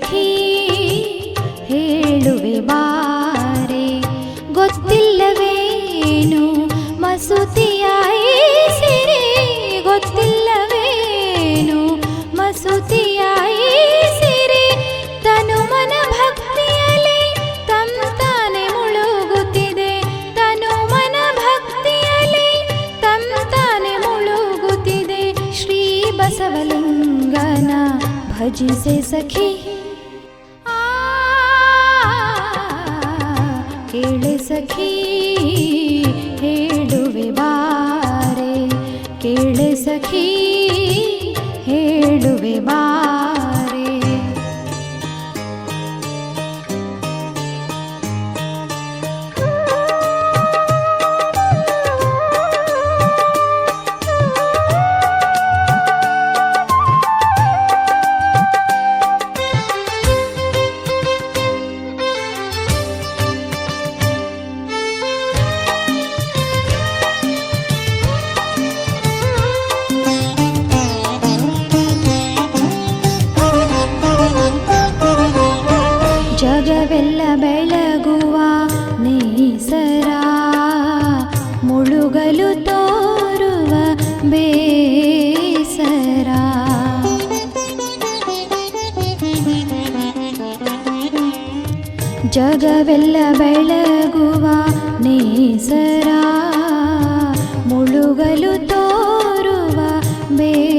ಸಖಿ ಹೇಳುವೆ ಬಾರೆ ಗೊತ್ತಿಲ್ಲವೇನು ಮಸೂತಿಯ ಸಿರಿ ಗೊತ್ತಿಲ್ಲವೇನು ಮಸೂತಿಯ ಸಿರಿ ತನು ಮನ ಭಕ್ತಿಯಲ್ಲಿ ತಂತಾನೆ ತಾನೆ ಮುಳುಗುತ್ತಿದೆ. ತನು ಮನ ಭಕ್ತಿಯಲ್ಲಿ ತಂತಾನೆ ತಾನೆ ಮುಳುಗುತ್ತಿದೆ. ಶ್ರೀ ಬಸವಲಿಂಗನ ಭಜಿಸೆ ಸಖಿ. ಹೇಳುವೆ ಬಾರೆ. ಕೇಳೆ ಸಖಿ ಹೇಳುವೆ ಬಾರೆ. ಮುಳುಗಲು ತೋರುವ ಬೇಸರ ಜಗವೆಲ್ಲ ಬೆಳಗುವ ನೇಸರ ಮುಳುಗಲು ತೋರುವ ಬೇಸರ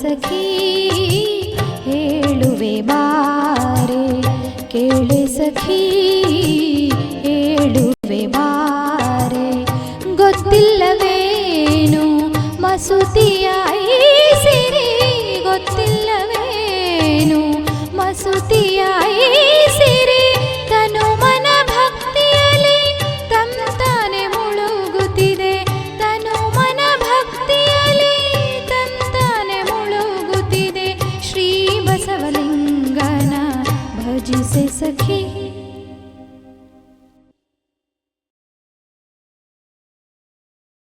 ಸಖಿ ಹೇಳುವೆ ಬಾರೆ ಕೇಳೆ ಸಖಿ ಹೇಳುವೆ ಬಾರೆ ಗೊತ್ತಿಲ್ಲವೇನು ಮಸೂತಿಯ ಈ ಸಿರಿ ಗೊತ್ತಿಲ್ಲವೇನು ಮಸೂತಿಯ जिसे सखी